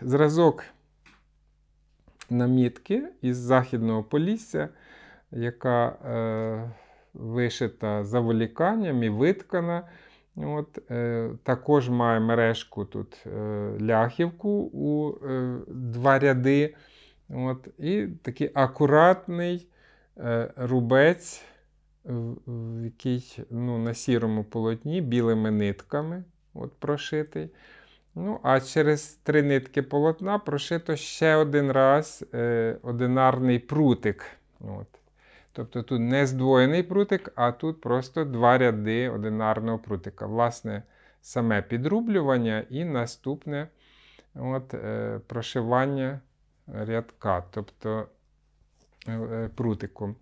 зразок намітки із Західного Полісся, яка е, вишита заволіканням і виткана. От, е, також має мережку тут е, ляхівку у е, два ряди. От, і такий акуратний е, рубець, який ну, на сірому полотні білими нитками от, прошитий. Ну, а через три нитки полотна прошито ще один раз е, одинарний прутик. От. Тобто тут не здвоєний прутик, а тут просто два ряди одинарного прутика. Власне, саме підрублювання і наступне от, е, прошивання рядка, тобто е, е, прутиком.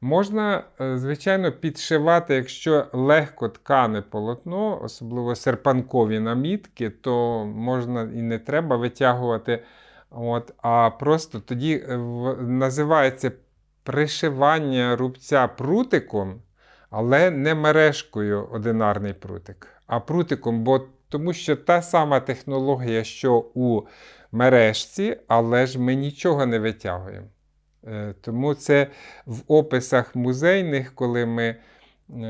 Можна, е, звичайно, підшивати, якщо легко ткане полотно, особливо серпанкові намітки, то можна і не треба витягувати. От, а просто тоді е, називається пришивання рубця прутиком, але не мережкою одинарний прутик, а прутиком, бо тому що та сама технологія, що у мережці, але ж ми нічого не витягуємо. Е, Тому це в описах музейних, коли ми е,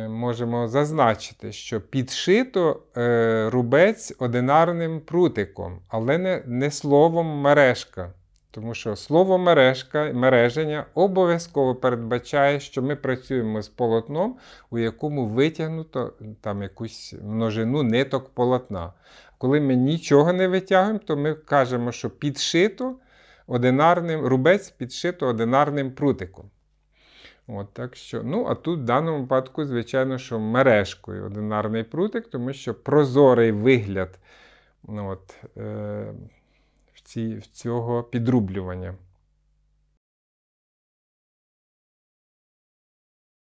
можемо зазначити, що підшито е, рубець одинарним прутиком, але не, не словом мережка. Тому що слово мережка, мереження обов'язково передбачає, що ми працюємо з полотном, у якому витягнуто там якусь множину ниток полотна. Коли ми нічого не витягуємо, то ми кажемо, що підшито одинарним, рубець підшито одинарним прутиком. От, так що, ну, а тут в даному випадку, звичайно, що мережкою одинарний прутик, тому що прозорий вигляд ну, от, е, в ці, в цього підрублювання.